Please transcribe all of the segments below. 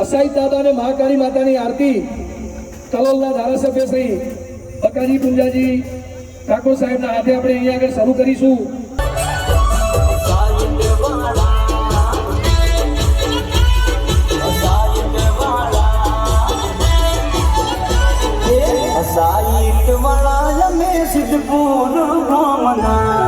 અસાઈ દાદા અને મહાકાળી માતાની આરતી કલોલના ધારાસભ્ય શ્રી બકાજી પુંજાજી ઠાકોર સાહેબના હાથે આપણે અહીંયા આગળ શરૂ કરીશું. સાઈટ વાળા મેં સિદ્ધપુર ગામના.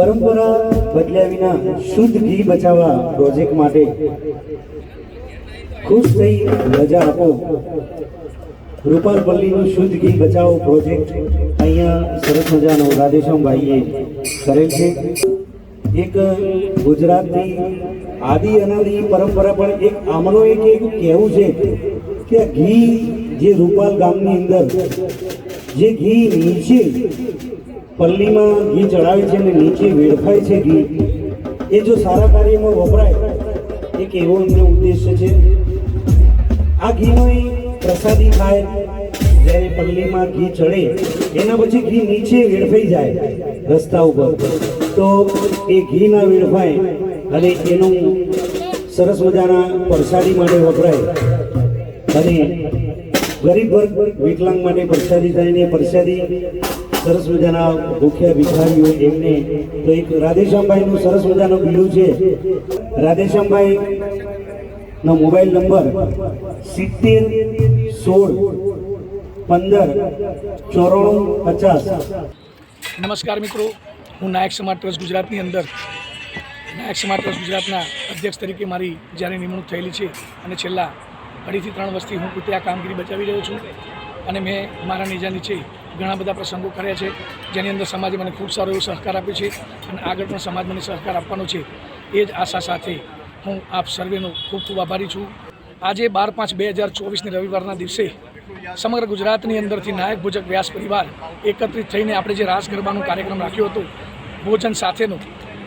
પરંપરા બદલ્યા વિના શુદ્ધ ઘી બચાવવા પ્રોજેક્ટ માટે ખુશ થઈ રજા આપો. રૂપાલપલ્લીનું શુદ્ધ ઘી બચાવો પ્રોજેક્ટ અહીંયા સરસ મજાનો રાધેશ્યામભાઈએ કરેલ છે. એક ગુજરાતની આદિ અનાદિ પરંપરા પણ એક આમનો એક એક કહેવું છે કે ઘી જે રૂપાલ ગામની અંદર જે ઘી નીચે પલ્લીમાં ઘી ચડાવે છે અને નીચે વેડફાય છે ઘી. એ જો સારા કાર્યમાં વપરાય, એક એવો એમનો ઉદ્દેશ્ય છે. આ ઘીનો એ પ્રસાદી થાય જ્યારે પલ્લીમાં ઘી ચડે, એના પછી ઘી નીચે વેડફાઈ જાય રસ્તા ઉપર. તો એ ઘી ના વેડફાય અને એનું સરસ મજાના પ્રસાદી માટે વપરાય. અને ગરીબ વર્ગ, વિકલાંગ માટે પ્રસાદી થાય ને પ્રસાદી સરસ મજાના ભૂખ્યા ભિખારીઓ એમને તો એક રાધેશ્યામભાઈનું સરસ મજાનું બીડું છે. રાધેશ્યામભાઈ નો મોબાઈલ નંબર સિત્તેર, સોળ, પંદર, ચોરાણું, પચાસ. નમસ્કાર મિત્રો, હું નાયક સમાજ ટ્રસ્ટ ગુજરાતની અંદર. નાયક સમાજ ટ્રસ્ટ ગુજરાતના અધ્યક્ષ તરીકે મારી જ્યારે નિમણૂક થયેલી છે અને છેલ્લા અઢીથી ત્રણ વર્ષથી હું પોતે આ કામગીરી બચાવી રહ્યો છું અને મેં મારા નેજા નીચે ઘણા બધા પ્રસંગો કર્યા છે, જેની અંદર સમાજે મને ખૂબ સારો એવો સહકાર આપ્યો છે અને આગળ પણ સમાજ મને સહકાર આપવાનો છે. એ જ આશા સાથે હું આપ સર્વેનો ખૂબ ખૂબ આભારી છું. આજે બાર પાંચ બે હજાર ચોવીસની રવિવારના દિવસે સમગ્ર ગુજરાતની અંદરથી નાયક ભોજક વ્યાસ પરિવાર એકત્રિત થઈને આપણે જે રાસ ગરબાનો કાર્યક્રમ રાખ્યો હતો, ભોજન સાથેનો,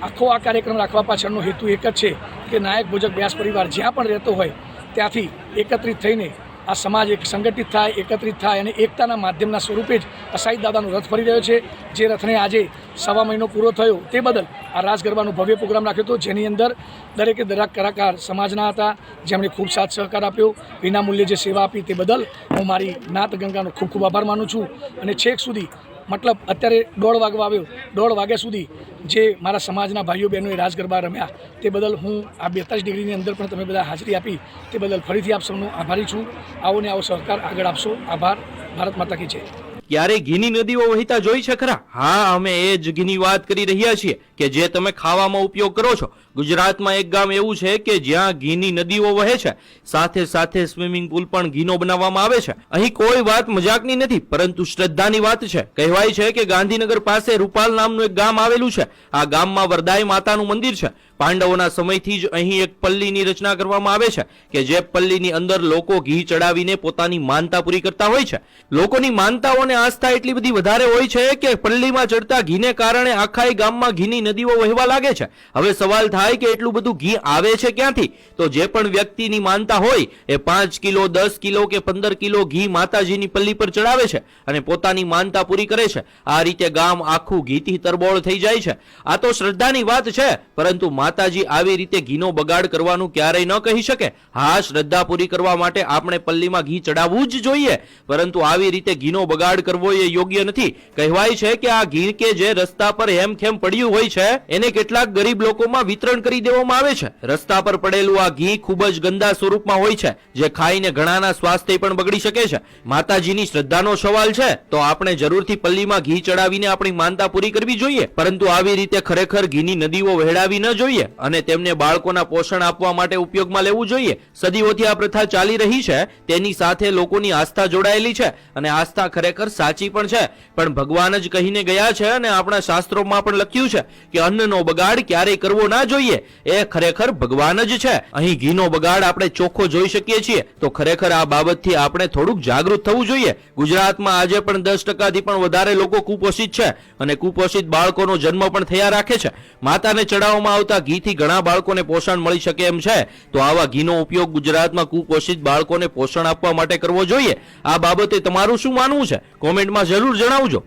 આખો આ કાર્યક્રમ રાખવા પાછળનો હેતુ એક જ છે કે નાયક ભોજક વ્યાસ પરિવાર જ્યાં પણ રહેતો હોય ત્યાંથી એકત્રિત થઈને આ સમાજ એક સંગઠિત થાય, એકત્રિત થાય અને એકતાના માધ્યમના સ્વરૂપે જ અસાઈ દાદાનો રથ ફરી રહ્યો છે. જે રથને આજે સવા મહિનો પૂરો થયો તે બદલ આ રાસ ગરબાનો ભવ્ય પ્રોગ્રામ રાખ્યો હતો, જેની અંદર દરેકે દરેક કલાકાર સમાજના હતા, જેમણે ખૂબ સાથ સહકાર આપ્યો. વિનામૂલ્યે જે સેવા આપી તે બદલ હું મારી નાત ગંગાનો ખૂબ ખૂબ આભાર માનું છું. અને છેક સુધી મતલબ અત્યારે દોઢ વાગવા આવ્યો. દોઢ વાગ્યા સુધી જે મારા સમાજના ભાઈઓ બહેનોએ રાજગરબા રમ્યા, તે બદલ હું આ બેતાલીસ ડિગ્રીની અંદર પણ તમે બધા હાજરી આપી, તે બદલ ફરીથી આપ સૌનો આભારી છું. આવો ને આવો સહકાર આગળ આપશો. આભાર. ભારત માતા કી જય. ક્યારે ઘીની નદીઓ વહેતા જોઈ છે ખરા હા, અમે એ જ ઘીની વાત કરી રહ્યા છીએ કે જે તમે ખાવામાં ઉપયોગ કરો છો. ગુજરાતમાં એક ગામ એવું છે કે જ્યાં ઘીની નદીઓ વહે છે. સાથે સાથે સ્વિમિંગ પુલ પણ ઘીનો બનાવવામાં આવે છે. અહીં કોઈ વાત મજાકની નથી, પરંતુ શ્રદ્ધાની વાત છે. કહેવાય છે કે ગાંધીનગર પાસે રૂપાલ નામનું એક ગામ આવેલું છે. આ ગામમાં વરદાય માતાનું મંદિર છે. પાંડવોના સમયથી જ અહીં એક પલ્લીની રચના કરવામાં આવે છે કે જે પલ્લીની અંદર લોકો ઘી ચડાવીને પોતાની માનતા પૂરી કરતા હોય છે. લોકોની માનતાઓને આસ્થા એટલી બધી વધારે હોય છે કે પલ્લીમાં ચડતા ઘીને કારણે આખા ગામમાં ઘીની નદીઓ વહેવા લાગે છે. હવે સવાલ થાય કે એટલું બધું ઘી આવે છે ક્યાંથી? તો જે પણ વ્યક્તિની માનતા હોય એ પાંચ કિલો, દસ કિલો કે પંદર કિલો ઘી માતાજીની પલ્લી પર ચડાવે છે અને પોતાની માનતા પૂરી કરે છે. આ રીતે ગામ આખું ઘીથી તરબોળ થઈ જાય છે. આ તો શ્રદ્ધાની વાત છે, પરંતુ માતાજી આવી રીતે ઘીનો બગાડ કરવાનું ક્યારેય ન કહી શકે. હા, શ્રદ્ધા પૂરી કરવા માટે આપણે પલ્લીમાં ઘી ચડાવવું જ જોઈએ. પરંતુ આવી રીતે ઘીનો બગાડ કરવો એ યોગ્ય નથી. કહેવાય છે કે આ ઘી કે જે રસ્તા પર હેમખેમ પડ્યું હોય છે, એને કેટલાક ગરીબ લોકોમાં વિતરણ કરી દેવામાં આવે છે. રસ્તા પર પડેલું આ ઘી ખૂબ જ ગંદા સ્વરૂપમાં હોય છે, જે ખાઈને ઘણાના સ્વાસ્થ્ય પણ બગડી શકે છે. માતાજીની શ્રદ્ધાનો સવાલ છે, તો આપણે જરૂરથી પલ્લીમાં ઘી ચડાવીને આપણી માનતા પૂરી કરવી જોઈએ. પરંતુ આવી રીતે ખરેખર ઘીની નદીઓ વહેડાવી ન જોઈએ અને તેમને બાળકોના પોષણ આપવા માટે ઉપયોગમાં લેવું જોઈએ. સદીઓથી આ પ્રથા ચાલી રહી છે. તેની સાથે લોકોની આસ્થા જોડાયેલી છે અને આસ્થા ખરેખર સાચી પણ છે. પણ ભગવાન જ કહીને ગયા છે અને આપણા શાસ્ત્રોમાં પણ લખ્યું છે કે અન્નનો બગાડ ક્યારેય કરવો ના જોઈએ. એ ખરેખર ભગવાન જ છે. અહીં ઘીનો બગાડ આપણે ચોખ્ખો જોઈ શકીએ છીએ. તો ખરેખર આ બાબતથી આપણે થોડુંક જાગૃત થવું જોઈએ. ગુજરાતમાં આજે પણ દસ ટકાથી પણ વધારે લોકો કુપોષિત છે અને કુપોષિત બાળકોનો જન્મ પણ થયા રાખે છે. માતાને ચડાવવામાં આવતા ઘીથી ઘણા બાળકોને પોષણ મળી શકે એમ છે. તો આવા ઘીનો ઉપયોગ ગુજરાતમાં કુપોષિત બાળકોને પોષણ આપવા માટે કરવો જોઈએ. આ બાબતે તમારું શું માનવું છે? કોમેન્ટમાં જરૂર જણાવજો.